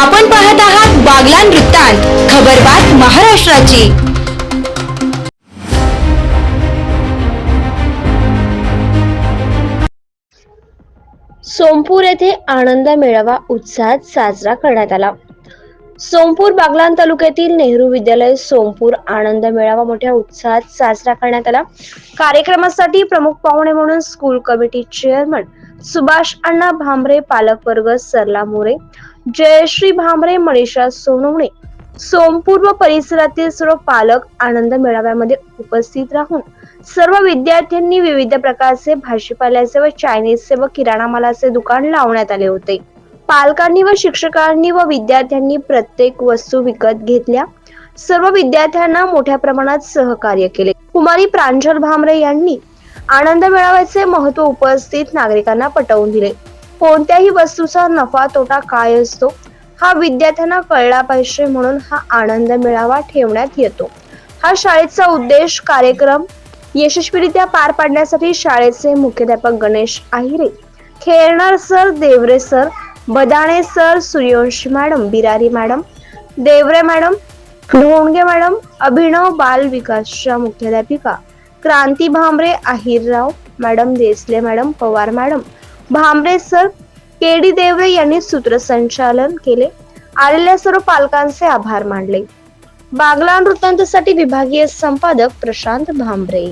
आपण पाहत आहात बागलान वृत्तांत खबरबात महाराष्ट्राची. सोमपूर येथे आनंद मेळावा उत्साहात साजरा करण्यात आला. सोमपूर बागलान तालुक्यातील नेहरू विद्यालय सोमपूर आनंद मेळावा मोठ्या उत्साहात साजरा करण्यात आला. कार्यक्रमासाठी प्रमुख पाहुणे म्हणून school committee chairman Subhash Anna Bhamre पालकवर्ग Sarla More Jayshree Bhamre Manisha Sonawane. Sompur व परिसरातील सर्व पालक आनंद मेळाव्यामध्ये उपस्थित राहून सर्व विद्यार्थ्यांनी विविध प्रकारचे भाजीपाल्याचे व चायनीजचे व किराणा मालाचे दुकान लावण्यात आले होते. पालकांनी व शिक्षकांनी व विद्यार्थ्यांनी प्रत्येक वस्तू विकत घेतल्या. सर्व विद्यार्थ्यांना मोठ्या प्रमाणात सहकार्य केले. कुमारी प्रांजल भामरे यांनी आनंद मेळाव्याचे महत्त्व उपस्थित नागरिकांना पटवून दिले. कोणत्याही वस्तूचा नफा तोटा काय असतो हा विद्यार्थ्यांना कळला पाहिजे म्हणून हा आनंद मेळावा ठेवण्यात येतो. हा शाळेचा उद्देश कार्यक्रम यशस्वीरित्या पार पाडण्यासाठी शाळेचे मुख्याध्यापक गणेश आहिरे खेळणार sir Deore sir Badane sir Suryavanshi madam Birari madam Deore madam Dhonge madam Abhinav Bal विकासच्या मुख्याध्यापिका Kranti Bhambre Ahirrao madam Desale madam Pawar madam Bhambre sir K D Deore यांनी सूत्रसंचालन केले. आलेल्या सर्व पालकांचे आभार मानले. बागला वृत्तांतासाठी विभागीय संपादक प्रशांत भांबरे